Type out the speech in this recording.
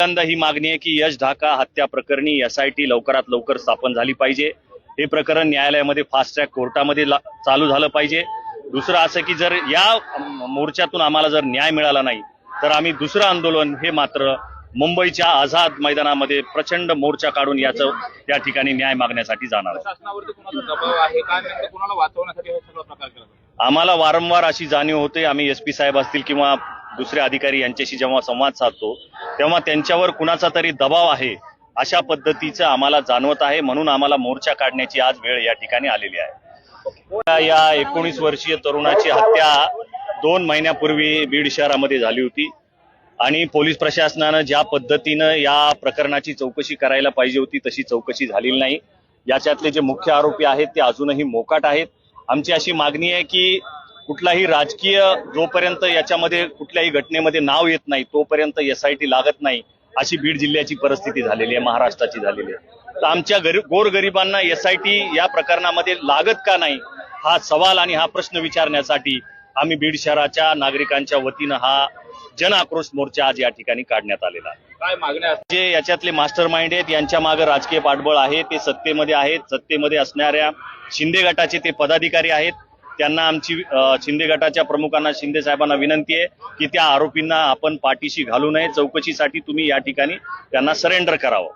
पहिल्यांदा ही मागणी आहे की यश ढाका हत्या प्रकरणी एस आय टी लवकरात लवकर स्थापन झाली पाहिजे. हे प्रकरण न्यायालयामध्ये फास्ट ट्रॅक कोर्टामध्ये चालू झालं पाहिजे. दुसरं असं की जर या मोर्चातून आम्हाला जर न्याय मिळाला नाही तर आम्ही दुसरं आंदोलन हे मात्र मुंबईच्या आझाद मैदानामध्ये प्रचंड मोर्चा काढून याचं या ठिकाणी न्याय मागण्यासाठी जाणार? आम्हाला वारंवार अशी जाणीव होते. आम्ही एस पी साहेब असतील किंवा दुसरे अधिकारी यांच्याशी जेव्हा संवाद साधतो तेव्हा त्यांच्यावर कुणाचा तरी दबाव आहे अशा पद्धतीचं आम्हाला जाणवत आहे म्हणून आम्हाला मोर्चा काढण्याची आज वेळ या ठिकाणी आलेली आहे. या एकोणीस वर्षीय तरुणाची हत्या दोन महिन्यापूर्वी बीड शहरामध्ये झाली होती. आणि पोलीस प्रशासनानं ज्या पद्धतीनं या प्रकरणाची चौकशी करायला पाहिजे होती तशी चौकशी झालेली नाही. याच्यातले जे मुख्य आरोपी आहेत ते अजूनही मोकाट आहेत. आमची अशी मागणी आहे की कुठलाही राजकीय जोपर्यंत याच्यामध्ये कुठल्याही घटनेमध्ये नाव येत नाही तोपर्यंत एस आय टी लागत नाही अशी बीड जिल्ह्याची परिस्थिती झालेली आहे महाराष्ट्राची झालेली आहे. तर आमच्या गरी गोरगरिबांना एस आय टी या प्रकरणामध्ये लागत का नाही हा सवाल आणि हा प्रश्न विचारण्यासाठी आम्ही बीड शहराच्या नागरिकांच्या वतीनं हा जन आक्रोश मोर्चा आज या ठिकाणी काढण्यात आलेला आहे. काय मागण्या? जे याच्यातले मास्टर माइंड आहेत यांच्या मागे राजकीय पाठबळ आहे ते सत्तेमध्ये आहेत. सत्तेमध्ये असणाऱ्या शिंदे गटाचे ते पदाधिकारी आहेत. त्यांना आमची शिंदे गटाच्या प्रमुखांना शिंदे साहेबांना विनंती आहे की त्या आरोपींना आपण पाठीशी घालू नये. चौकशीसाठी तुम्ही या ठिकाणी त्यांना सरेंडर करावं.